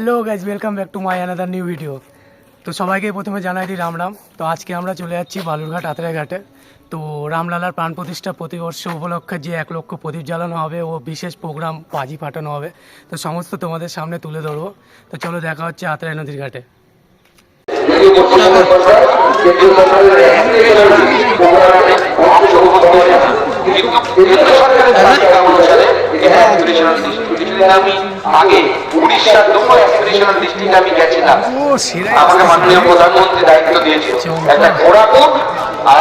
Hello guys welcome back to my another new video তো সবাইকে প্রথমে জানাই দিই রাম রাম। তো আজকে আমরা চলে যাচ্ছি বালুরঘাট আতরা ঘাটে। তো রামলালার প্রাণ প্রতিষ্ঠা প্রতিবর্ষ উপলক্ষে যে এক লক্ষ প্রদীপ জ্বালানো হবে, ও বিশেষ প্রোগ্রাম বাজি ফাটানো হবে। তো সমস্ত তোমাদের সামনে তুলে ধরবো। তো চলো দেখা হচ্ছে আতরাই নদীর ঘাটে। আমি আগে উড়িষ্যার দুটো অ্যাসপিরেশনাল ডিস্ট্রিক্ট আমি গেছিলাম আমাকে মাননীয় প্রধানমন্ত্রী দায়িত্ব দিয়েছিল একটা ঘোড়াকুট আর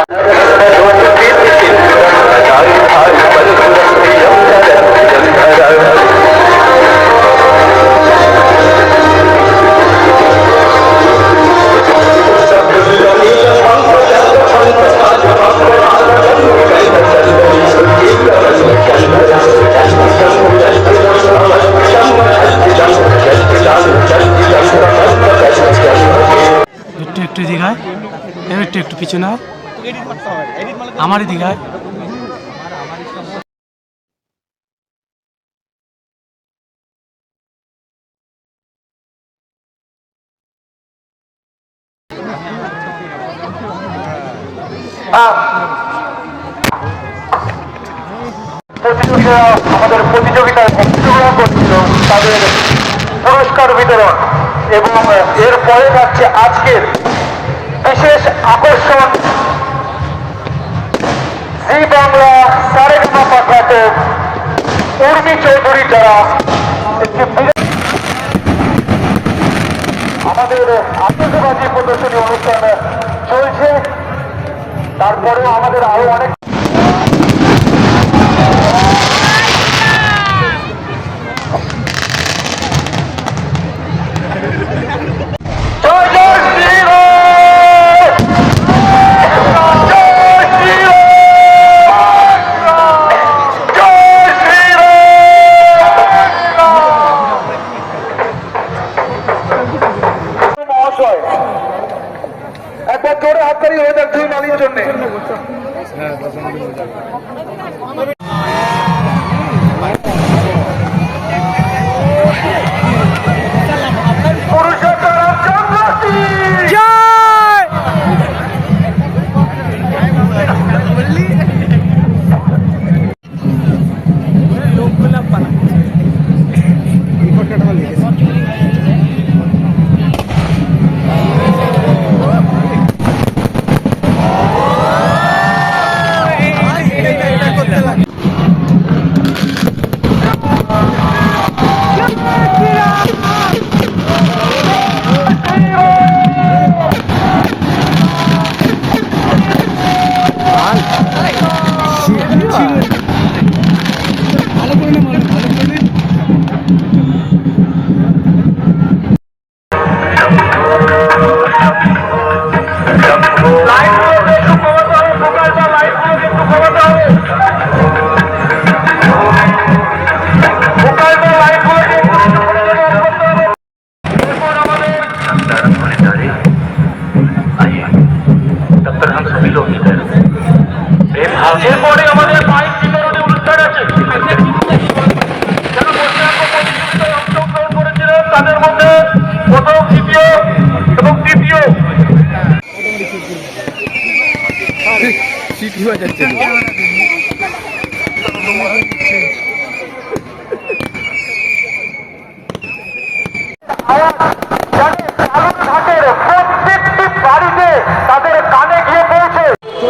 একটু দীঘায় এবার একটু একটু পিছনে আয়। আমারই দীঘায় আমাদের প্রতিযোগিতায় অংশগ্রহণ করছিল তাদের পুরস্কার বিতরণ এবং এর পরে যাচ্ছে আজকের বিশেষ আকর্ষণ। জি বাংলা সারেগামা পাঠাত উর্মি চৌধুরী যারা একটি আমাদের আতঙ্কবাদী প্রদর্শনী অনুষ্ঠান চলছে। তারপরেও আমাদের আরও অনেক জোরে হাততালি হয়ে যাক দুই মালির জন্যে।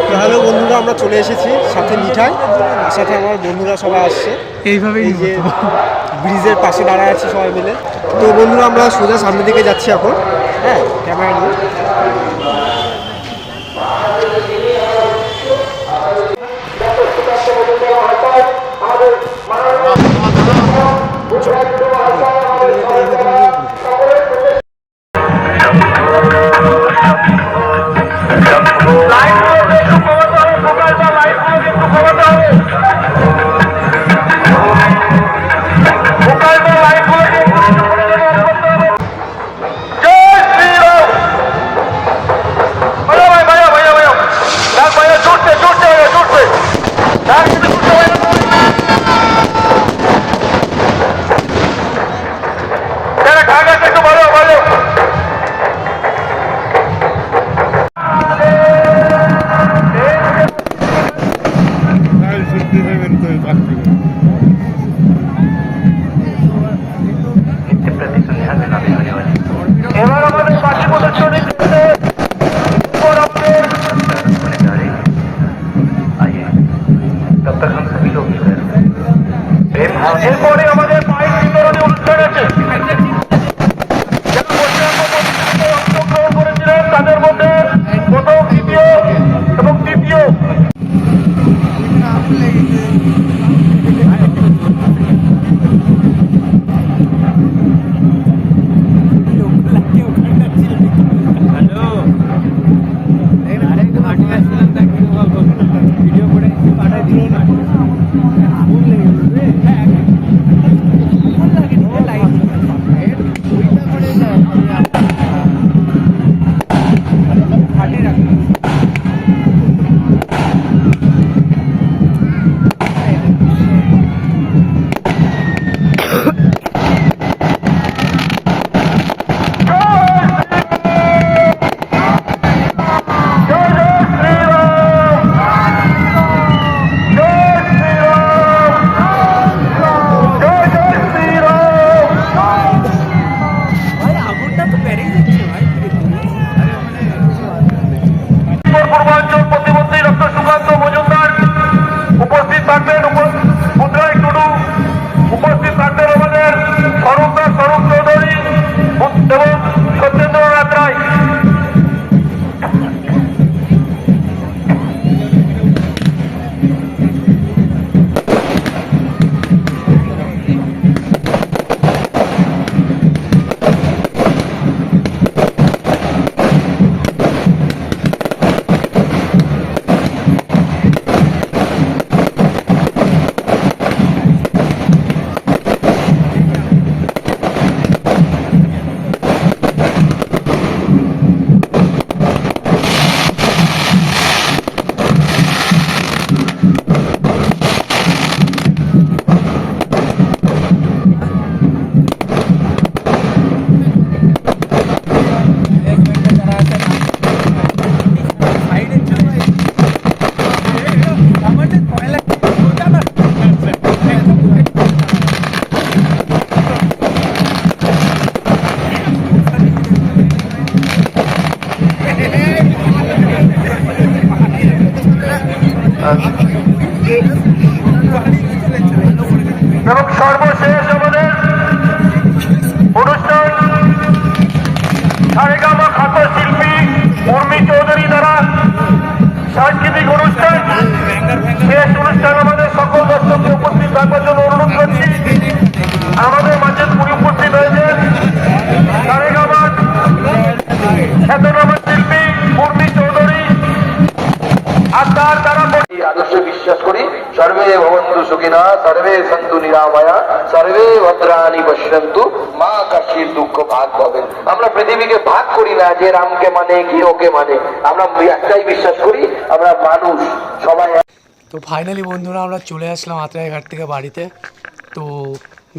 তো হ্যালো বন্ধুরা আমরা চলে এসেছি সাথে মিঠাই সাথে আমার বন্ধুরা সবাই আসছে। এইভাবেই যে ব্রিজের পাশে দাঁড়ায় আছি সবাই মিলে। তো বন্ধুরা আমরা সোজা সামনের দিকে যাচ্ছি এখন। হ্যাঁ ক্যামেরা নিয়ে। Allah তার দ্বারা আদর্শে বিশ্বাস করি, সর্বে ভবন্তু সুখিনা, সর্বে সন্তু নিরাময়া, সর্বে ভদ্রাণী পশ্যন্তু, মা কাশির দুঃখ ভাগ পাবেন আমরা পৃথিবীকে ভাগ করি না যে রামকে মানে কি, ওকে মানে। আমরা একটাই বিশ্বাস করি, আমরা মানুষ, সবাই তো ফাইনালি বন্ধুরা, আমরা চলে আসলাম আত্রাই ঘাট থেকে বাড়িতে। তো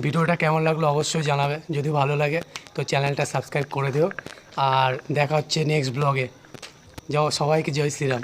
ভিডিওটা কেমন লাগল অবশ্যই জানাবে, যদি ভালো লাগে, তো চ্যানেলটা সাবস্ক্রাইব করে দিও। আর দেখা হচ্ছে নেক্সট ব্লগে যাও, সবাইকে জয় শ্রীরাম।